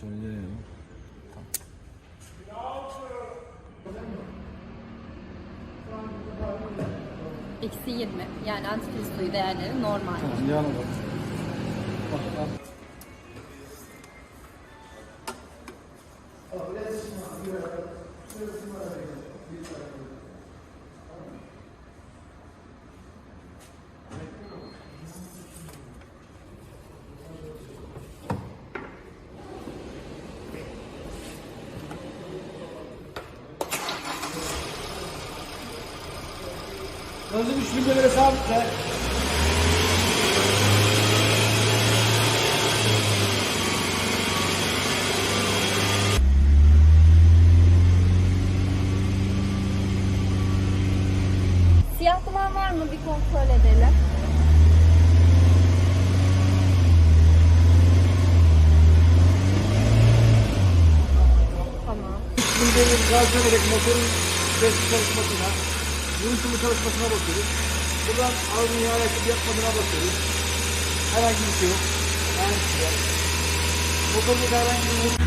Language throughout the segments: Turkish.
Söyleyelim. Eksi 20. Yani antifriz suyu değerleri normal. Tamam yana bak. Bak bak. Özüm 3000 lira sabitle. Siyah duman var mı? Bir kontrol edelim. Tamam. 3000 lira gaz vererek motorun sesli çalışmasına, yürütümü çalışmasına bakıyoruz. Buradan aracın yağ yakıp yapmadığına bakıyoruz. Herhangi bir şey yok. Herhangi bir şey yok. Motorun herhangi bir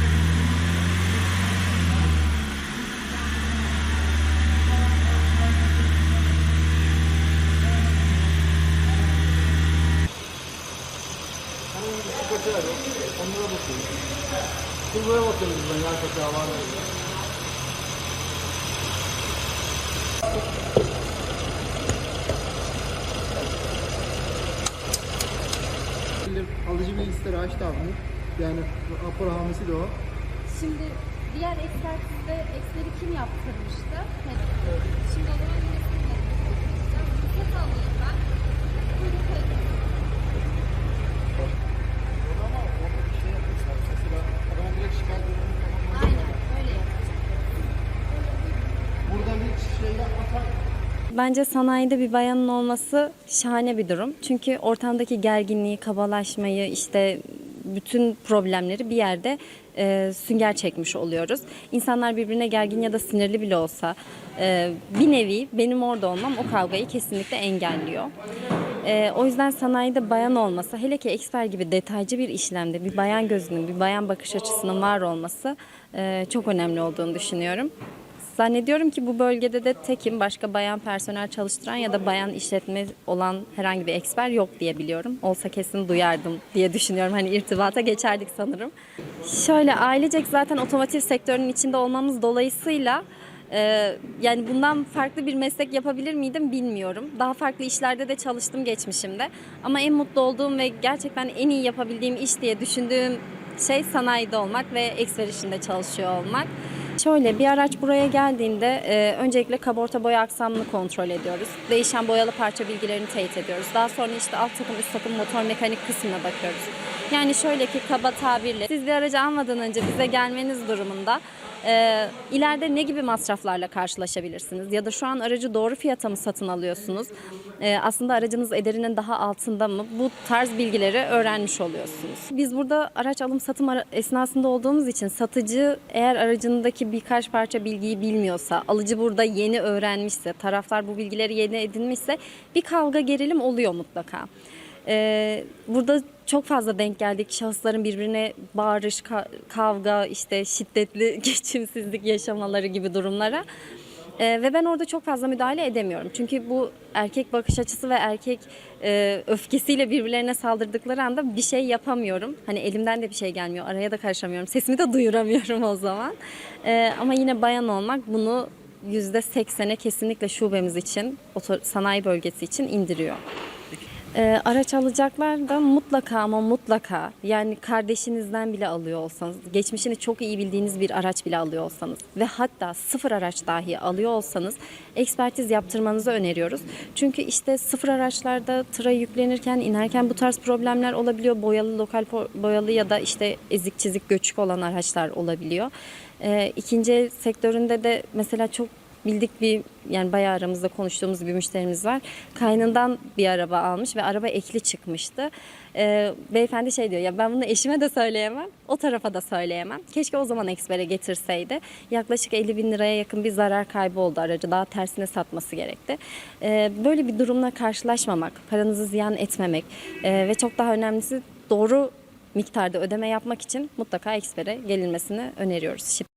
sıkıntı yok. Onlara bakıyoruz. Turboya bakıyoruz buradan yağ kaçağı var mı? Alıcı bilgisayarı açtı abi. Yani rapor hamisi de o. Şimdi diğer ekspertizde eksleri kim yaptırmıştı? Evet. Şimdi o zaman yine sizinle konuşacağım. Ruhsat alayım ben. Buyurun Bence sanayide bir bayanın olması şahane bir durum. Çünkü ortamdaki gerginliği, kabalaşmayı, işte bütün problemleri bir yerde e, sünger çekmiş oluyoruz. İnsanlar birbirine gergin ya da sinirli bile olsa e, bir nevi benim orada olmam o kavgayı kesinlikle engelliyor. E, o yüzden sanayide bayan olması, hele ki eksper gibi detaycı bir işlemde bir bayan gözünün, bir bayan bakış açısının var olması e, çok önemli olduğunu düşünüyorum. Zannediyorum ki bu bölgede de tekim başka bayan personel çalıştıran ya da bayan işletme olan herhangi bir eksper yok diye biliyorum. Olsa kesin duyardım diye düşünüyorum. Hani irtibata geçerdik sanırım. Şöyle ailecek zaten otomotiv sektörünün içinde olmamız dolayısıyla e, yani bundan farklı bir meslek yapabilir miydim bilmiyorum. Daha farklı işlerde de çalıştım geçmişimde. Ama en mutlu olduğum ve gerçekten en iyi yapabildiğim iş diye düşündüğüm şey sanayide olmak ve eksper işinde çalışıyor olmak. Şöyle bir araç buraya geldiğinde e, öncelikle kaborta boya aksamını kontrol ediyoruz. Değişen boyalı parça bilgilerini teyit ediyoruz. Daha sonra işte alt takım üst takım motor mekanik kısmına bakıyoruz. Yani şöyle ki kaba tabirle siz bir aracı almadan önce bize gelmeniz durumunda e, ileride ne gibi masraflarla karşılaşabilirsiniz? Ya da şu an aracı doğru fiyata mı satın alıyorsunuz? E, aslında aracınız ederinin daha altında mı? Bu tarz bilgileri öğrenmiş oluyorsunuz. Biz burada araç alım satım ara- esnasında olduğumuz için satıcı eğer aracındaki birkaç parça bilgiyi bilmiyorsa, alıcı burada yeni öğrenmişse, taraflar bu bilgileri yeni edinmişse bir kavga gerilim oluyor mutlaka. Ee, burada çok fazla denk geldik şahısların birbirine bağırış, ka- kavga, işte şiddetli geçimsizlik yaşamaları gibi durumlara. Ee, ve ben orada çok fazla müdahale edemiyorum. Çünkü bu erkek bakış açısı ve erkek e, öfkesiyle birbirlerine saldırdıkları anda bir şey yapamıyorum. Hani elimden de bir şey gelmiyor. Araya da karışamıyorum. Sesimi de duyuramıyorum o zaman. Ee, ama yine bayan olmak bunu %80'e kesinlikle şubemiz için, sanayi bölgesi için indiriyor. Ee, araç alacaklar da mutlaka ama mutlaka yani kardeşinizden bile alıyor olsanız, geçmişini çok iyi bildiğiniz bir araç bile alıyor olsanız ve hatta sıfır araç dahi alıyor olsanız ekspertiz yaptırmanızı öneriyoruz. Çünkü işte sıfır araçlarda tıra yüklenirken, inerken bu tarz problemler olabiliyor. Boyalı, lokal boyalı ya da işte ezik çizik göçük olan araçlar olabiliyor. Ee, ikinci sektöründe de mesela çok bildik bir yani bayağı aramızda konuştuğumuz bir müşterimiz var. Kaynından bir araba almış ve araba ekli çıkmıştı. Ee, beyefendi şey diyor ya ben bunu eşime de söyleyemem, o tarafa da söyleyemem. Keşke o zaman ekspere getirseydi. Yaklaşık 50 bin liraya yakın bir zarar kaybı oldu aracı. Daha tersine satması gerekti. Ee, böyle bir durumla karşılaşmamak, paranızı ziyan etmemek e, ve çok daha önemlisi doğru miktarda ödeme yapmak için mutlaka ekspere gelinmesini öneriyoruz.